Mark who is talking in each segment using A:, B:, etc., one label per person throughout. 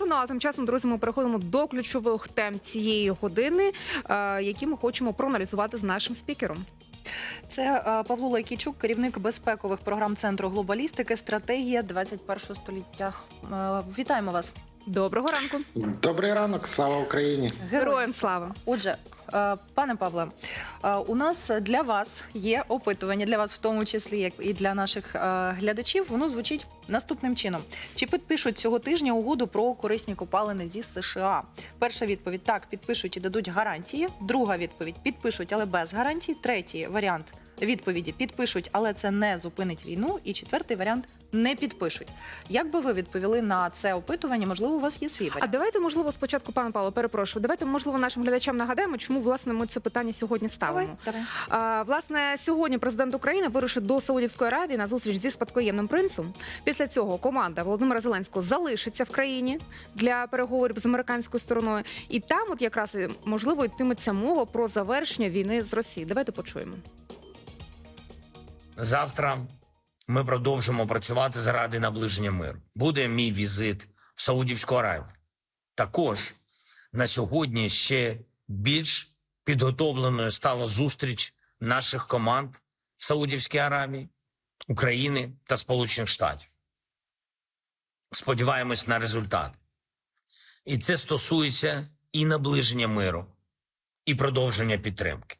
A: Ну а тим часом, друзі, ми переходимо до ключових тем цієї години, е, які ми хочемо проаналізувати з нашим спікером.
B: Це е, Павло Лайкічук, керівник безпекових програм Центру глобалістики, стратегія 21 століття. Е, Вітаємо вас,
A: Доброго ранку,
C: Добрий ранок, слава Україні.
A: героям слава!
B: Отже, е, пане Павле, е, у нас для вас є опитування для вас, в тому числі як і для наших е, глядачів. Воно звучить наступним чином: чи підпишуть цього тижня угоду про корисні копалини зі США? Перша відповідь так, підпишуть і дадуть гарантії. Друга відповідь підпишуть, але без гарантій. Третій варіант відповіді підпишуть, але це не зупинить війну. І четвертий варіант не підпишуть. Як би ви відповіли на це опитування? Можливо, у вас є свій
A: А давайте, можливо, спочатку, пане Павло, перепрошую. Давайте, можливо, нашим глядачам нагадаємо, чому власне ми це питання сьогодні ставимо.
B: давай.
A: А, власне, сьогодні президент України вирушить до Саудівської Аравії на зустріч зі спадкоємним принцем. Після цього команда Володимира Зеленського залишиться в країні для переговорів з американською стороною, і там, от якраз можливо, йтиметься мова про завершення війни з Росією. Давайте почуємо.
D: Завтра ми продовжимо працювати заради наближення миру. Буде мій візит в Саудівську Аравію. Також на сьогодні ще більш підготовленою стала зустріч наших команд в Саудівській Аравії, України та Сполучених Штатів. Сподіваємось на результат. І це стосується і наближення миру, і продовження підтримки.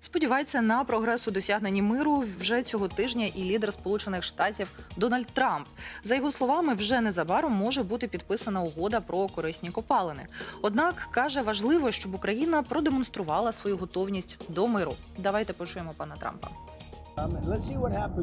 B: Сподівається на прогрес у досягненні миру вже цього тижня і лідер Сполучених Штатів Дональд Трамп. За його словами, вже незабаром може бути підписана угода про корисні копалини. Однак каже, важливо, щоб Україна продемонструвала свою готовність до миру. Давайте почуємо пана Трампа.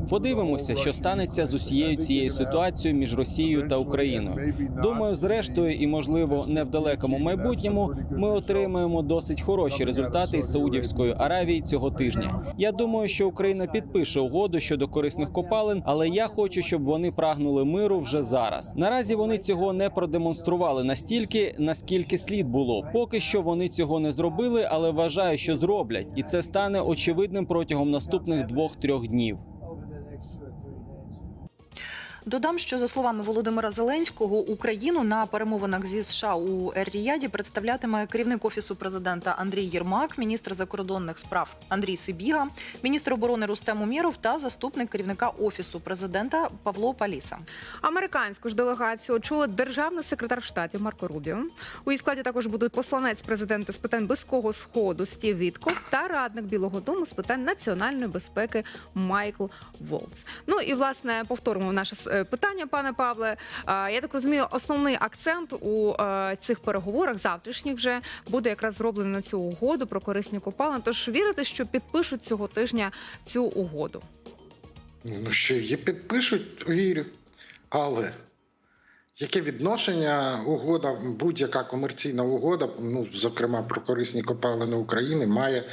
E: Подивимося, що станеться з усією цією ситуацією між Росією та Україною. Думаю, зрештою, і можливо, не в далекому майбутньому ми отримаємо досить хороші результати із Саудівської Аравії цього тижня. Я думаю, що Україна підпише угоду щодо корисних копалин, але я хочу, щоб вони прагнули миру вже зараз. Наразі вони цього не продемонстрували настільки, наскільки слід було. Поки що вони цього не зробили, але вважаю, що зроблять, і це стане очевидним протягом наступних двох-трьох днів.
B: Додам, що за словами Володимира Зеленського, Україну на перемовинах зі США у Ер-Ріяді представлятиме керівник офісу президента Андрій Єрмак, міністр закордонних справ Андрій Сибіга, міністр оборони Рустем Умєров та заступник керівника офісу президента Павло Паліса.
A: Американську ж делегацію очолить державний секретар штатів Марко Рубіо. У її складі також будуть посланець президента з питань близького сходу Стів Вітков та радник Білого Дому з питань національної безпеки Майкл Волц. Ну і власне повторимо наше питання, пане Павле. Я так розумію, основний акцент у е, цих переговорах завтрашніх вже буде якраз зроблений на цю угоду про корисні копалини. Тож вірите, що підпишуть цього тижня цю угоду.
C: Ну що її підпишуть, вірю. Але яке відношення угода, будь-яка комерційна угода, ну зокрема про корисні копалини України, має е,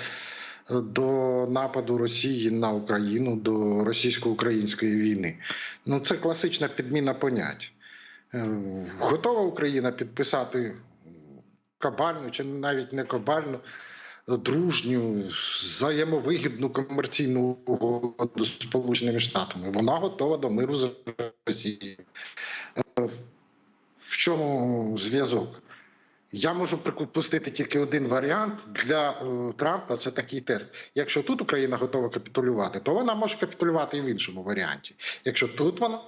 C: до нападу Росії на Україну, до російсько-української війни? Ну це класична підміна понять. Е, Готова Україна підписати кабальну чи навіть не кабальну, дружню, взаємовигідну комерційну угоду з Сполученими Штатами. Вона готова до миру з Росією. Е, В чому зв'язок? Я можу припустити тільки один варіант для е, Трампа. Це такий тест. Якщо тут Україна готова капітулювати, то вона може капітулювати і в іншому варіанті. Якщо тут вона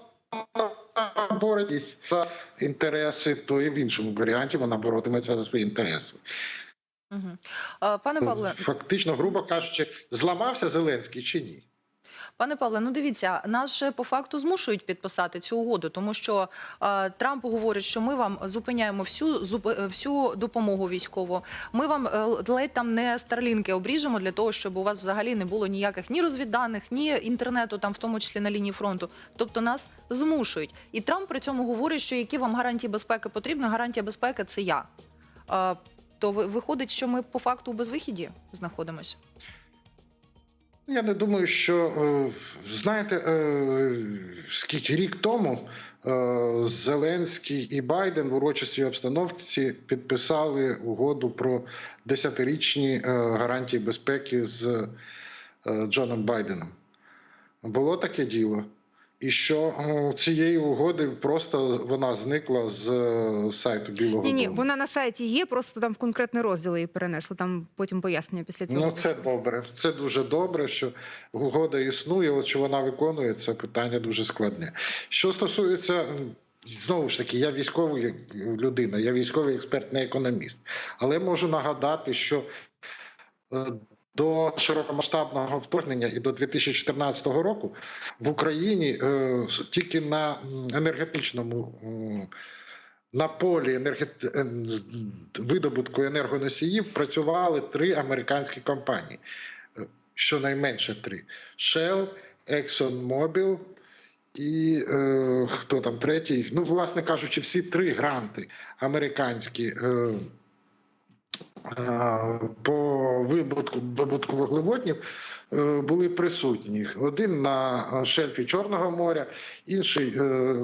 C: бореться за інтереси, то і в іншому варіанті вона боротиметься за свої інтереси.
B: Угу. Пане Павле,
C: Фактично, грубо кажучи, зламався Зеленський чи ні?
B: Пане Павле, ну дивіться, нас же по факту змушують підписати цю угоду, тому що е, Трамп говорить, що ми вам зупиняємо всю зуп- е, всю допомогу військову. Ми вам е, ледь там не старлінки обріжемо для того, щоб у вас взагалі не було ніяких ні розвідданих, ні інтернету, там в тому числі на лінії фронту. Тобто нас змушують. І Трамп при цьому говорить, що які вам гарантії безпеки потрібні, гарантія безпеки це я. Е, то ви- виходить, що ми по факту у безвихіді знаходимося.
C: Я не думаю, що е, знаєте, е, скільки рік тому е, Зеленський і Байден в урочистій обстановці підписали угоду про десятирічні гарантії безпеки з Джоном Байденом. Було таке діло. І що цієї угоди просто вона зникла з е, сайту Білого
A: Ні, ні,
C: Дому.
A: вона на сайті є, просто там в конкретний розділ її перенесли. Там потім пояснення після цього.
C: Ну, це добре. Це дуже добре, що угода існує. От що вона виконує, це питання дуже складне. Що стосується знову ж таки, я військовий людина, я військовий експерт, не економіст. Але можу нагадати, що е, до широкомасштабного вторгнення і до 2014 року в Україні е, тільки на енергетичному м, на полі енергет... е, видобутку енергоносіїв працювали три американські компанії, Е, щонайменше три: Shell, ExxonMobil і е, хто там третій? Ну, власне кажучи, всі три гранти американські. Е, е, по видобутку видобутку вуглеводнів е, були присутні. Один на шельфі Чорного моря, інший е,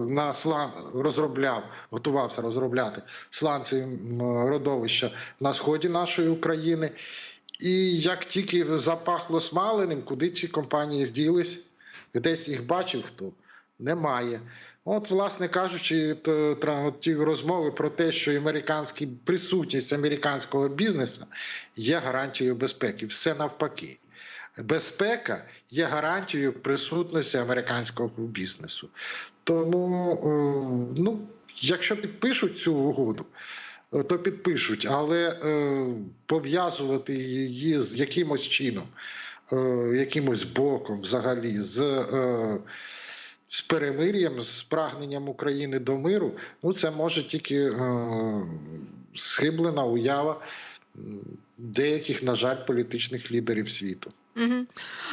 C: на слан розробляв, готувався розробляти сланці родовища на сході нашої України. І як тільки запахло смаленим, куди ці компанії зділись, десь їх бачив хто? Немає. От, власне кажучи, то, от ті розмови про те, що американський присутність американського бізнесу є гарантією безпеки. Все навпаки. Безпека є гарантією присутності американського бізнесу. Тому, е, ну, якщо підпишуть цю угоду, е, то підпишуть, але е, пов'язувати її з якимось чином, е, якимось боком взагалі, з. З перемир'ям, з прагненням України до миру, ну це може тільки е, схиблена уява деяких, на жаль, політичних лідерів світу.
A: Угу.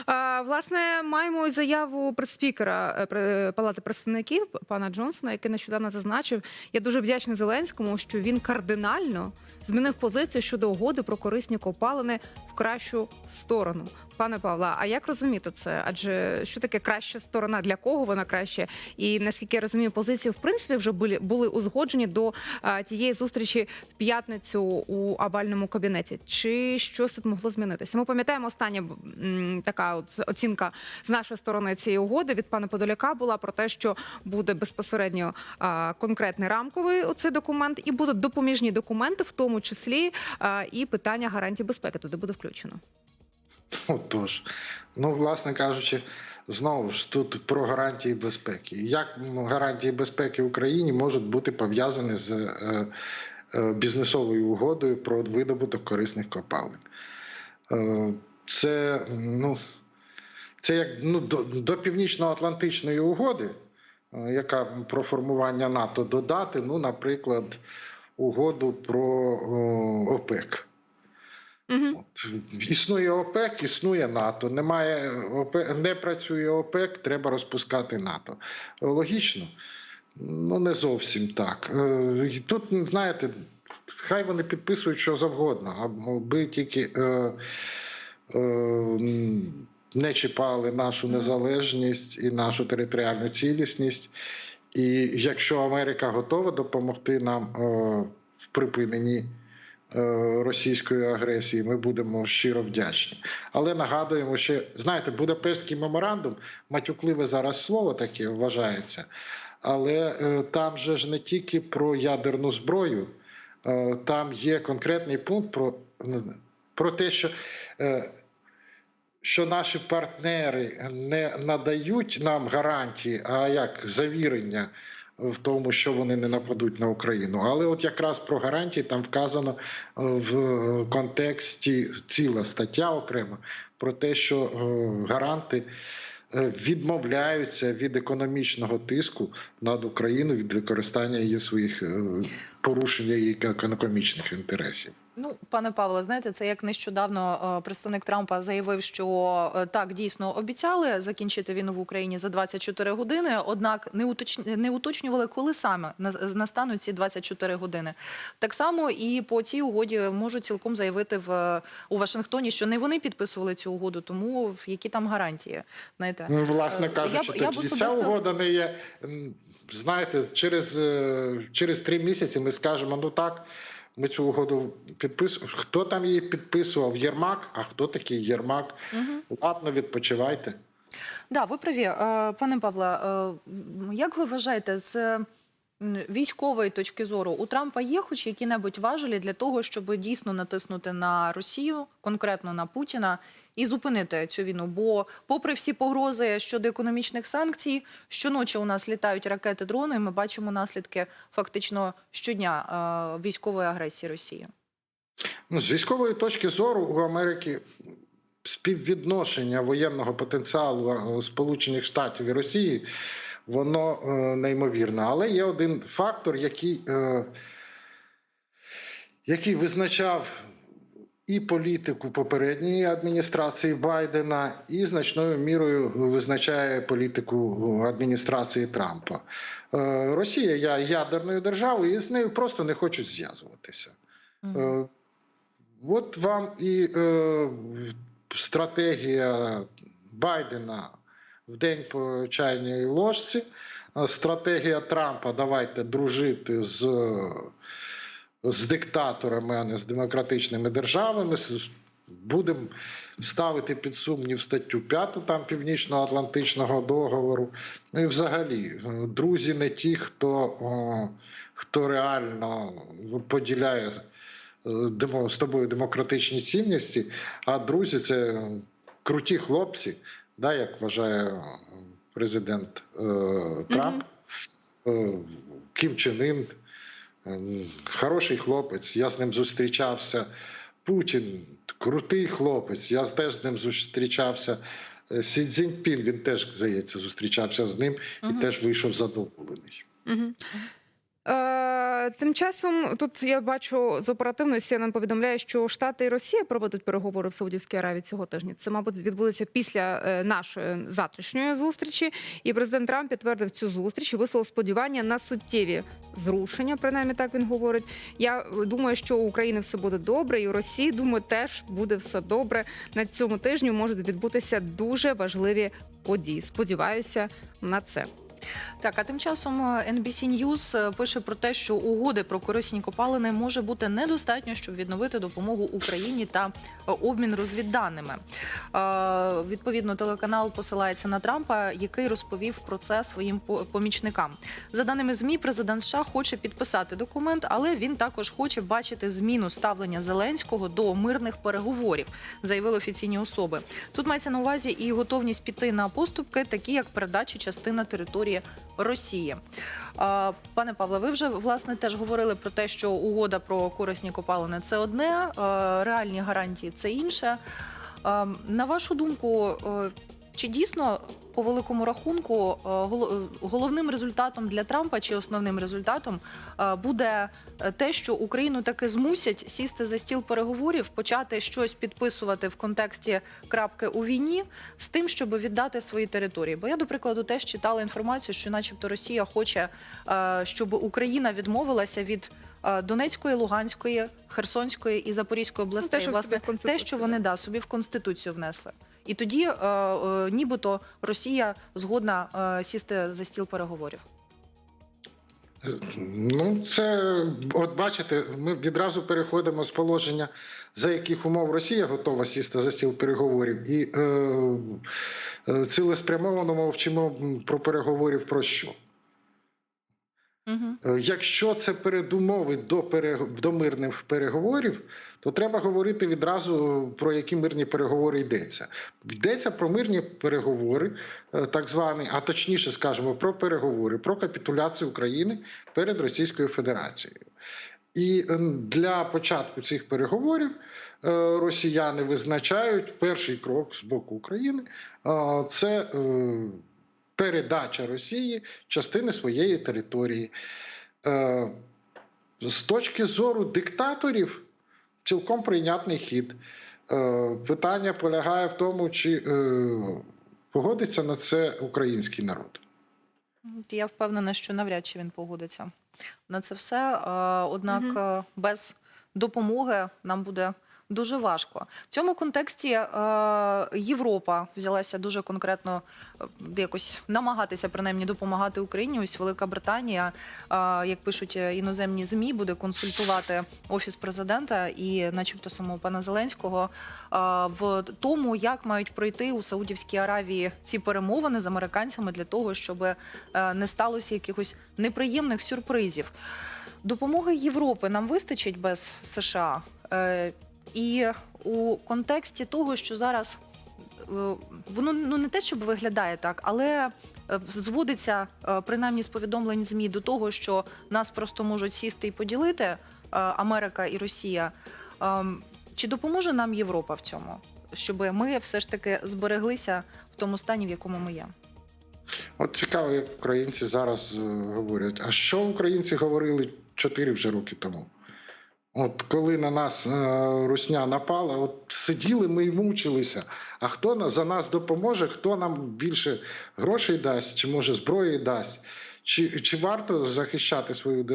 A: А, власне, маємо і заяву предспікера е, Палати представників пана Джонсона, який нещодавно зазначив. Я дуже вдячний Зеленському, що він кардинально змінив позицію щодо угоди про корисні копалини в кращу сторону. Пане Павла, а як розуміти це? Адже що таке краща сторона? Для кого вона краще? І наскільки я розумію, позиції в принципі вже були, були узгоджені до а, тієї зустрічі в п'ятницю у овальному кабінеті. Чи щось тут могло змінитися? Ми пам'ятаємо остання така оцінка з нашої сторони цієї угоди від пана Подоляка була про те, що буде безпосередньо конкретний рамковий оцей документ, і будуть допоміжні документи, в тому числі і питання гарантій безпеки туди буде включено.
C: Отож, ну, власне кажучи, знову ж тут про гарантії безпеки. Як гарантії безпеки Україні можуть бути пов'язані з е, бізнесовою угодою про видобуток корисних копалин? Е, це, ну, це як ну, до, до Північно-Атлантичної угоди, е, яка про формування НАТО додати, ну, наприклад, угоду про о, ОПЕК.
A: Угу.
C: От, Існує ОПЕК, існує НАТО. Немає ОПЕК, не працює ОПЕК, треба розпускати НАТО. Логічно? Ну, не зовсім так. Е, Тут, знаєте, хай вони підписують що завгодно, аби тільки е, е, не чіпали нашу незалежність і нашу територіальну цілісність. І якщо Америка готова допомогти нам е, в припиненні е, російської агресії, ми будемо щиро вдячні. Але нагадуємо, що знаєте, Будапештський меморандум, матюкливе зараз слово таке вважається, але е, там же ж не тільки про ядерну зброю, е, там є конкретний пункт про, про те, що. е, що наші партнери не надають нам гарантії, а як завірення в тому, що вони не нападуть на Україну. Але от якраз про гарантії там вказано в контексті ціла стаття окремо про те, що гаранти відмовляються від економічного тиску над Україною від використання її своїх е, порушення її економічних інтересів.
B: Ну, пане Павло, знаєте, це як нещодавно е, представник Трампа заявив, що е, так дійсно обіцяли закінчити війну в Україні за 24 години, однак не уточ... не уточнювали, коли саме настануть ці 24 години. Так само і по цій угоді можуть цілком заявити в у Вашингтоні, що не вони підписували цю угоду, тому в які там гарантії. Знаєте,
C: Ну, власне
B: Е,
C: кажучи,
B: я б- я
C: тоді ця угода не є. Знаєте, через, е, через три місяці ми скажемо: ну так, ми цю угоду підписуємо. Хто там її підписував? Єрмак? А хто такий Єрмак?
B: Мгм.
C: Ладно, відпочивайте.
B: Да, ви праві, Е, пане Павле. е, Як ви вважаєте, з військової точки зору у Трампа є хоч які-небудь важелі для того, щоб дійсно натиснути на Росію, конкретно на Путіна, і зупинити цю війну? Бо, попри всі погрози щодо економічних санкцій, щоночі у нас літають ракети, дрони. і Ми бачимо наслідки фактично щодня е, військової агресії Росії.
C: Ну, з військової точки зору у Америки співвідношення воєнного потенціалу е, Сполучених Штатів і Росії воно е, неймовірне. Але є один фактор, який, який визначав і політику попередньої адміністрації Байдена, і значною мірою визначає політику адміністрації Трампа. Е, Росія є ядерною державою, і з нею просто не хочуть зв'язуватися. Е, От вам і е, стратегія Байдена в день по чайній ложці. Е, Стратегія Трампа давайте дружити з, з диктаторами, а не з демократичними державами. Будемо ставити під сумнів статтю 5 там Північно-Атлантичного договору. Ну і взагалі, е, друзі, не ті, хто, о, хто реально поділяє е, з тобою демократичні цінності, а друзі це круті хлопці, да, як вважає е, президент е, Трамп, е, Кім Чен Ін, е, хороший хлопець, я з ним зустрічався. Путін крутий хлопець, я теж з ним зустрічався. Е, Сі Цзіньпін, він теж, здається, зустрічався з ним і
B: угу.
C: теж вийшов задоволений.
A: Мгм. Е, тим часом тут я бачу з оперативної CNN повідомляє, що Штати і Росія проведуть переговори в Саудівській Аравії цього тижня. Це, мабуть, відбудеться після е, нашої завтрашньої зустрічі. І президент Трамп підтвердив цю зустріч і висловив сподівання на суттєві зрушення. Принаймні так він говорить. Я думаю, що у України все буде добре, і у Росії думаю, теж буде все добре. На цьому тижні можуть відбутися дуже важливі події. Сподіваюся на це.
B: Так, а тим часом е, NBC News е, пише про те, що угоди про корисні копалини може бути недостатньо, щоб відновити допомогу Україні та е, обмін розвідданими. Відповідно, телеканал посилається на Трампа, який розповів про це своїм помічникам. За даними змі, президент США хоче підписати документ, але він також хоче бачити зміну ставлення Зеленського до мирних переговорів, заявили офіційні особи. Тут мається на увазі і готовність піти на поступки, такі як передача частина території Росії. Пане Павле, ви вже власне теж говорили про те, що угода про корисні копалини це одне, реальні гарантії це інше. На вашу думку, е, чи дійсно по великому рахунку е, е, головним результатом для Трампа чи основним результатом е, буде те, що Україну таки змусять сісти за стіл переговорів, почати щось підписувати в контексті крапки у війні з тим, щоб віддати свої території? Бо я, до прикладу, теж читала інформацію, що, начебто, Росія хоче, щоб Україна відмовилася від Донецької, Луганської, Херсонської і Запорізької областей.
A: те,
B: Власне, те, що вони да собі в конституцію внесли. І тоді, е, е, нібито, Росія згодна е, сісти за стіл переговорів.
C: Ну, це от бачите, ми відразу переходимо з положення, за яких умов Росія готова сісти за стіл переговорів, і е, цілеспрямовано мовчимо про переговорів про що.
B: Угу.
C: Якщо це передумови до, перег- до мирних переговорів, то треба говорити відразу про які мирні переговори йдеться. Йдеться про мирні переговори, е, так звані, а точніше скажемо, про переговори, про капітуляцію України перед Російською Федерацією. І е, для початку цих переговорів росіяни визначають перший крок з боку України це передача Росії частини своєї території. Е, З точки зору диктаторів, цілком прийнятний хід. Е, Питання полягає в тому, чи е, погодиться на це український народ.
B: Я впевнена, що навряд чи він погодиться. на це все. Е, Однак е, без допомоги нам буде дуже важко. В цьому контексті е, Європа взялася дуже конкретно е, якось намагатися принаймні допомагати Україні. Ось Велика Британія, е, як пишуть іноземні змі, буде консультувати офіс президента і, начебто, самого пана Зеленського в тому, як мають пройти у Саудівській Аравії ці перемовини з американцями для того, щоб не сталося якихось неприємних сюрпризів. Допомоги Європи нам вистачить без США. І у контексті того, що зараз е, воно ну не те, щоб виглядає так, але е, зводиться е, принаймні з повідомлень змі до того, що нас просто можуть сісти і поділити Америка і Росія. Ем, Чи допоможе нам Європа в цьому, щоб ми все ж таки збереглися в тому стані, в якому ми є?
C: От цікаво, як українці зараз говорять. А що українці говорили 4 вже роки тому? От коли на нас е, русня напала, от сиділи ми і мучилися. А хто за нас допоможе, хто нам більше грошей дасть, чи може зброї дасть? Чи, чи варто захищати свою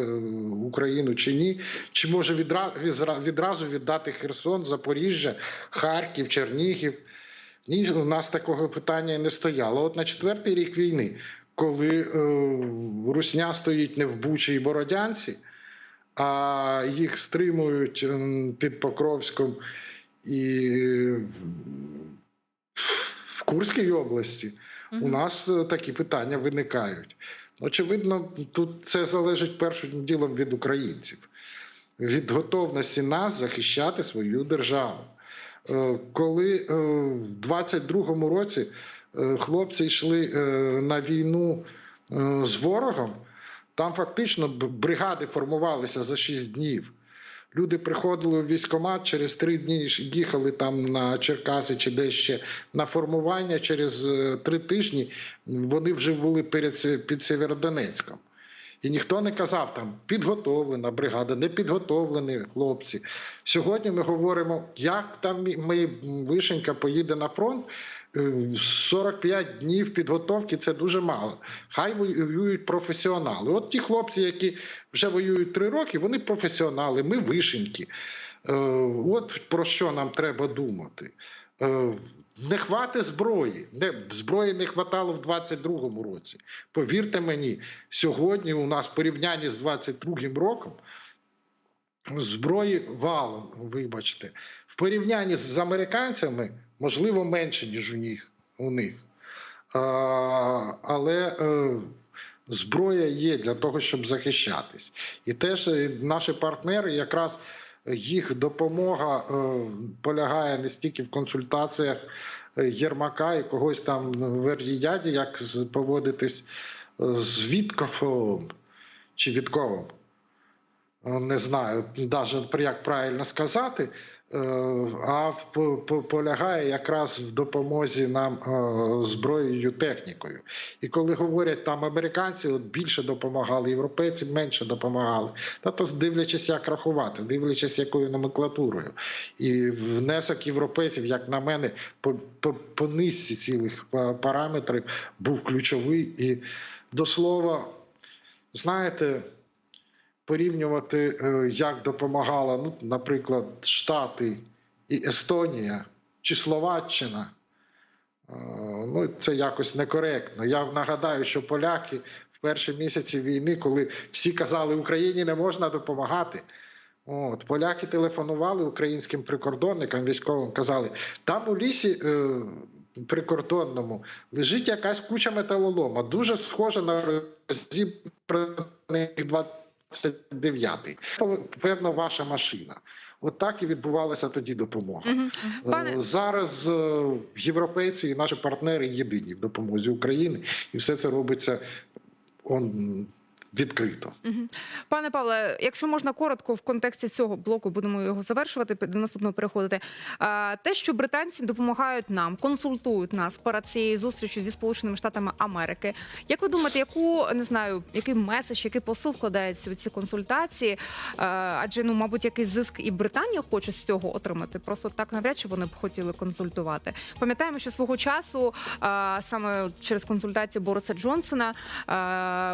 C: Україну чи ні? Чи може відра, відразу віддати Херсон, Запоріжжя, Харків, Чернігів? Ні, у нас такого питання не стояло. От на четвертий рік війни, коли е, Русня стоїть не в Бучі і Бородянці, а їх стримують ем, під Покровськом і в Курській області, у нас е, такі питання виникають. Очевидно, тут це залежить першим ділом від українців, від готовності нас захищати свою державу. Е, Коли е, в 22-му році хлопці йшли на війну з ворогом, там фактично бригади формувалися за 6 днів. Люди приходили в військкомат, через три дні їхали там на Черкаси чи десь ще на формування. Через е, три тижні вони вже були перед під Сєвєродонецьком. І ніхто не казав там підготовлена бригада, не підготовлені хлопці. Сьогодні ми говоримо, як там ми Вишенька поїде на фронт. Е, 45 днів підготовки це дуже мало. Хай воюють професіонали. От ті хлопці, які вже воюють три роки, вони професіонали, ми вишеньки. Е, От про що нам треба думати. Е, Не хвати зброї. Не, зброї не хватало в 22-му році. Повірте мені, сьогодні у нас в порівнянні з 22-м роком зброї валом, вибачте. В порівнянні з американцями, можливо, менше, ніж у них. У них. А, але е, зброя є для того, щоб захищатись. І теж е, наші партнери, якраз їх допомога е, полягає не стільки в консультаціях е, Єрмака і когось там в Вер'їяді, як поводитись е, з Вітковим чи Вітковим. Не знаю, навіть як правильно сказати, а по- по- полягає якраз в допомозі нам е, зброєю, технікою. І коли говорять там американці, от більше допомагали, європейці менше допомагали. Та то дивлячись, як рахувати, дивлячись, якою номенклатурою. І внесок європейців, як на мене, по, по, по низці цілих е, параметрів був ключовий. І до слова, знаєте порівнювати, е, як допомагала, ну, наприклад, Штати і Естонія чи Словаччина. е, Ну, це якось некоректно. Я нагадаю, що поляки в перші місяці війни, коли всі казали, Україні не можна допомагати. От, поляки телефонували українським прикордонникам військовим, казали, там у лісі е, прикордонному лежить якась куча металолома, дуже схожа на розібраний 29-й. Певно, ваша машина. От так і відбувалася тоді допомога. Е,
A: Пане-
C: Зараз е, європейці і наші партнери єдині в допомозі України, і все це робиться он, відкрито.
A: Пане Павле, якщо можна коротко в контексті цього блоку, будемо його завершувати, до наступного переходити. Те, що британці допомагають нам, консультують нас перед цією зустрічю зі Сполученими Штатами Америки. Як ви думаєте, яку не знаю, який меседж, який посил вкладається у ці консультації? Адже ну, мабуть, якийсь зиск і Британія хоче з цього отримати. Просто так навряд чи вони б хотіли консультувати. Пам'ятаємо, що свого часу саме через консультації Бориса Джонсона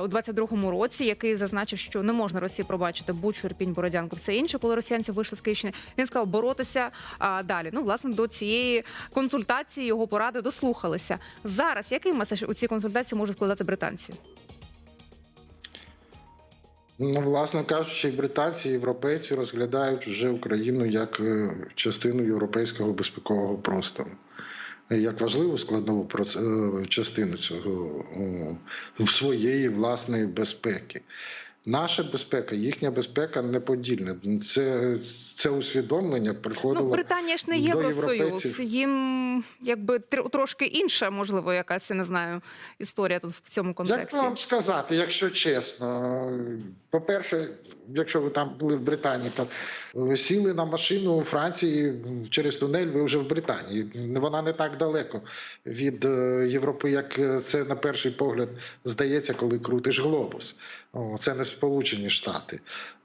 A: у 22-му році. Році, який зазначив, що не можна Росії пробачити Бучу, Ірпінь, Бородянку, все інше, коли росіянці вийшли з Київщини. Він сказав боротися а, далі. Ну, власне, до цієї консультації його поради дослухалися. Зараз який меседж у цій консультації можуть вкладати британці?
C: Ну, власне кажучи, британці, європейці розглядають вже Україну як е, частину європейського безпекового простору. Як важливу складову е, частину цього в своєї власної безпеки. Наша безпека, їхня безпека неподільна. Це, це усвідомлення приходило.
A: Ну, Британія ж не євросоюз.
C: європейців.
A: Їм якби трошки інша, можливо, якась я не знаю історія тут в цьому
C: Як
A: контексті.
C: вам сказати, якщо чесно, по-перше, якщо ви там були в Британії, то ви сіли на машину у Франції через тунель, ви вже в Британії. Вона не так далеко від е, Європи, як це на перший погляд здається, коли крутиш глобус. Це не Сполучені Штати.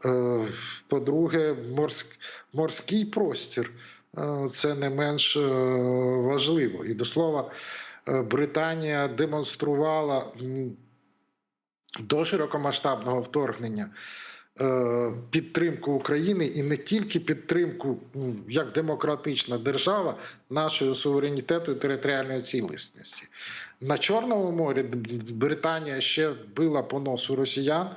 C: Е, По-друге, морськ- морський простір це не менш е, важливо. І до слова, е, Британія демонструвала до широкомасштабного вторгнення е, підтримку України і не тільки підтримку як демократична держава нашого суверенітету і територіальної цілісності. На Чорному морі Британія ще била по носу росіян.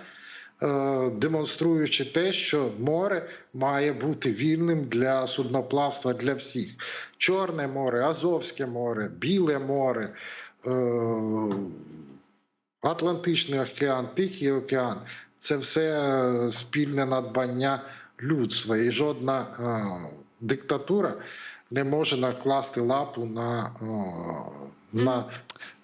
C: Е, Демонструючи те, що море має бути вільним для судноплавства для всіх: Чорне море, Азовське море, Біле море, е, Атлантичний океан, Тихий океан це все е, спільне надбання людства, і жодна е, диктатура не може накласти лапу на, е, на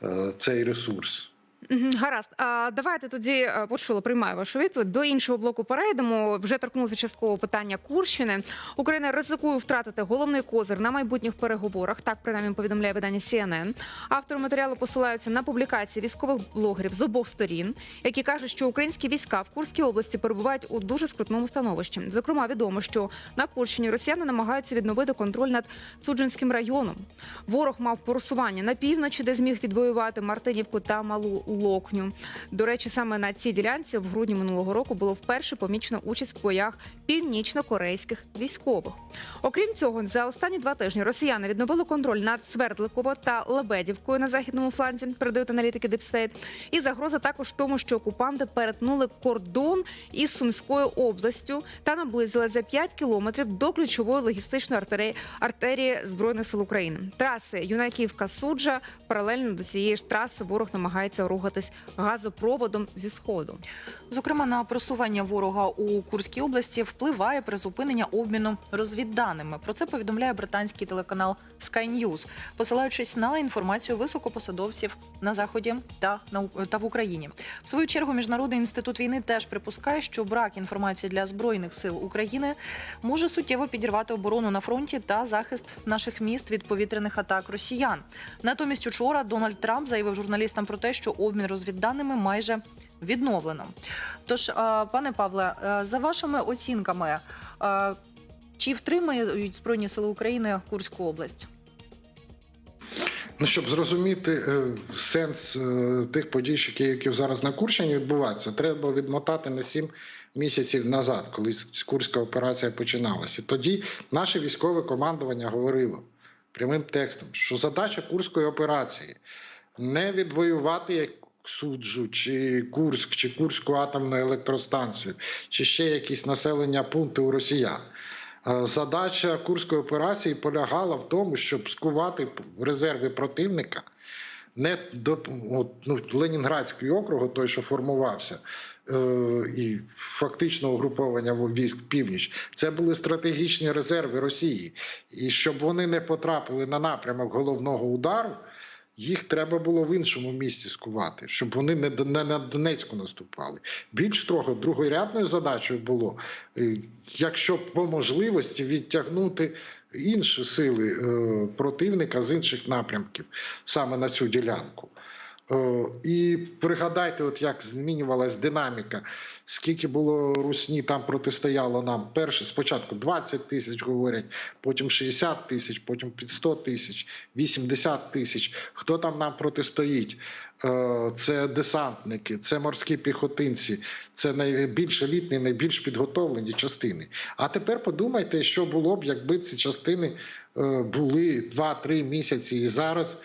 C: е, цей ресурс.
A: Гаразд. А давайте тоді е, почула, приймаю вашу відповідь. До іншого блоку перейдемо. Вже торкнулося частково питання Курщини. Україна ризикує втратити головний козир на майбутніх переговорах. Так принаймні повідомляє видання CNN. Автори матеріалу посилаються на публікації військових блогерів з обох сторін, які кажуть, що українські війська в Курській області перебувають у дуже скрутному становищі. Зокрема, відомо, що на Курщині росіяни намагаються відновити контроль над Суджинським районом. Ворог мав просування на півночі, де зміг відвоювати Мартинівку та Малу Локню. До речі, саме на цій ділянці в грудні минулого року було вперше помічено участь в боях північно-корейських військових. Окрім цього, за останні два тижні росіяни відновили контроль над Свердликово та Лебедівкою на західному фланзі, передають аналітики Дипстейт. І загроза також тому, що окупанти перетнули кордон із Сумською областю та наблизили за 5 кілометрів до ключової логістичної артерії, артерії збройних сил України. Траси Юнаківка Суджа паралельно до цієї ж траси ворог намагається рухатись газопроводом зі сходу.
B: Зокрема, на просування ворога у Курській області впливає призупинення обміну розвідданими. Про це повідомляє британський телеканал Sky News, посилаючись на інформацію високопосадовців на заході та на та в Україні. В свою чергу міжнародний інститут війни теж припускає, що брак інформації для збройних сил України може суттєво підірвати оборону на фронті та захист наших міст від повітряних атак росіян. Натомість учора Дональд Трамп заявив журналістам про те, що обмін розвідданими майже відновлено. Тож, пане Павле, за вашими оцінками, чи втримають Збройні Сили України Курську область?
C: Ну, щоб зрозуміти е, сенс е, тих подій, які, зараз на Курщині відбуваються, треба відмотати на 7 місяців назад, коли Курська операція починалася. Тоді наше військове командування говорило прямим текстом, що задача Курської операції не відвоювати як суджу, чи Курськ, чи Курську атомну електростанцію, чи ще якісь населення пункти у росіян. Е, Задача Курської операції полягала в тому, щоб скувати резерви противника не до ну, Ленінградський округу, той, що формувався, е, і фактично угруповання військ північ. Це були стратегічні резерви Росії. І щоб вони не потрапили на напрямок головного удару. Їх треба було в іншому місці скувати, щоб вони не, на Донецьку наступали. Більш строго, другорядною задачею було, е, якщо по можливості відтягнути інші сили е, противника з інших напрямків саме на цю ділянку. Е, І пригадайте, от як змінювалась динаміка, скільки було русні там протистояло нам. Перше спочатку 20 тисяч говорять, потім 60 тисяч, потім під 100 тисяч, 80 тисяч. Хто там нам протистоїть? Е, Це десантники, це морські піхотинці, це найбільш елітні, найбільш підготовлені частини. А тепер подумайте, що було б, якби ці частини е, були 2-3 місяці і зараз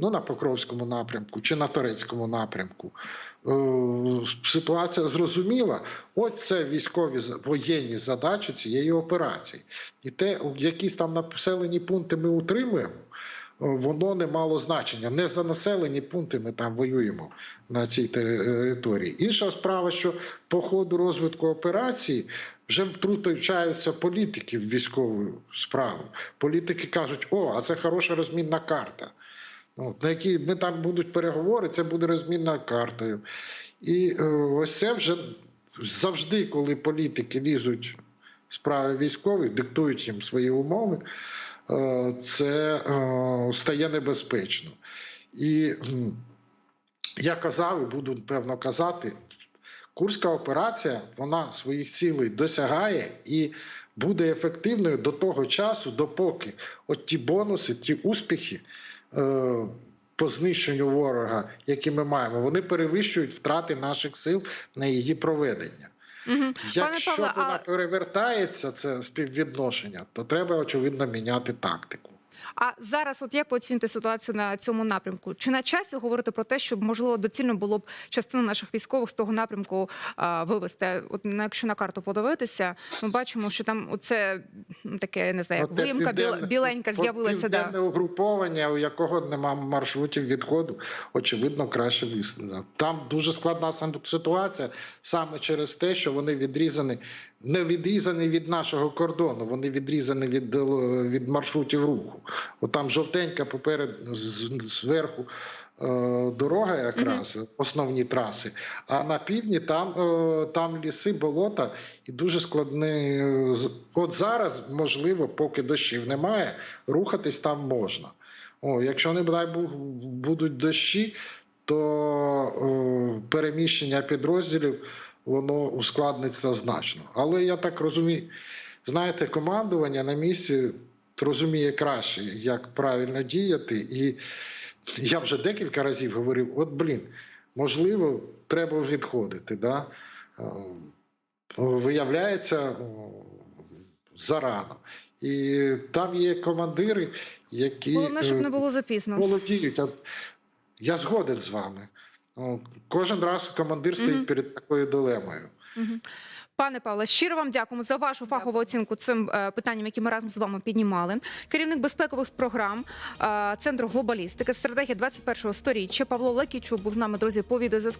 C: ну, на Покровському напрямку чи на Торецькому напрямку. Е, Ситуація зрозуміла. Ось це військові воєнні задачі цієї операції. І те, якісь там населені пункти ми утримуємо, е, воно не мало значення. Не за населені пункти ми там воюємо на цій території. Інша справа, що по ходу розвитку операції вже втручаються політики в військову справу. Політики кажуть, о, а це хороша розмінна карта. От, на якій ми там будуть переговори, це буде розмінною картою. І е, ось це вже завжди, коли політики лізуть в справи військових, диктують їм свої умови, е, це е, стає небезпечно. І я казав і буду певно казати, Курська операція вона своїх цілей досягає і буде ефективною до того часу, допоки от ті бонуси, ті успіхи по знищенню ворога, які ми маємо, вони перевищують втрати наших сил на її проведення.
A: Угу.
C: Якщо
A: Павле,
C: вона
A: а-
C: перевертається, це співвідношення, то треба очевидно міняти тактику.
A: А зараз, от як ви ситуацію на цьому напрямку? Чи на часі говорити про те, щоб можливо доцільно було б частину наших військових з того напрямку а, вивести? От на- якщо на карту подивитися, ми бачимо, що там оце м, таке, я не знаю, як біла-
C: південне-
A: біленька з'явилася.
C: Південне
A: Да.
C: угруповання, у якого нема маршрутів відходу, очевидно, краще висунути. Там дуже складна ситуація саме через те, що вони відрізані, не відрізані від нашого кордону, вони відрізані від, е, від маршрутів руху. От там жовтенька поперед зверху. е, Дорога якраз основні траси. А на півдні там, е, там ліси, болота і дуже складний. е, От зараз, можливо, поки дощів немає, рухатись там можна. О, якщо не дай Бог будуть дощі, то е, переміщення підрозділів воно ускладниться значно. Але я так розумію, знаєте, командування на місці розуміє краще, як правильно діяти. І я вже декілька разів говорив: от блін, можливо, треба відходити. Да? Е, Виявляється, зарано. І там є командири, які
A: Головне, щоб
C: е,
A: не було запізно.
C: володіють. Я згоден з вами. Кожен раз командир стоїть
A: Мгм.
C: перед такою дилемою.
A: Мгм. Пане Павле, щиро вам дякуємо за вашу фахову оцінку цим е, питанням, які ми разом з вами піднімали. Керівник безпекових програм е, Центру глобалістики, стратегія 21-го сторіччя Павло Лекічу був з нами, друзі, по відеозв'язку.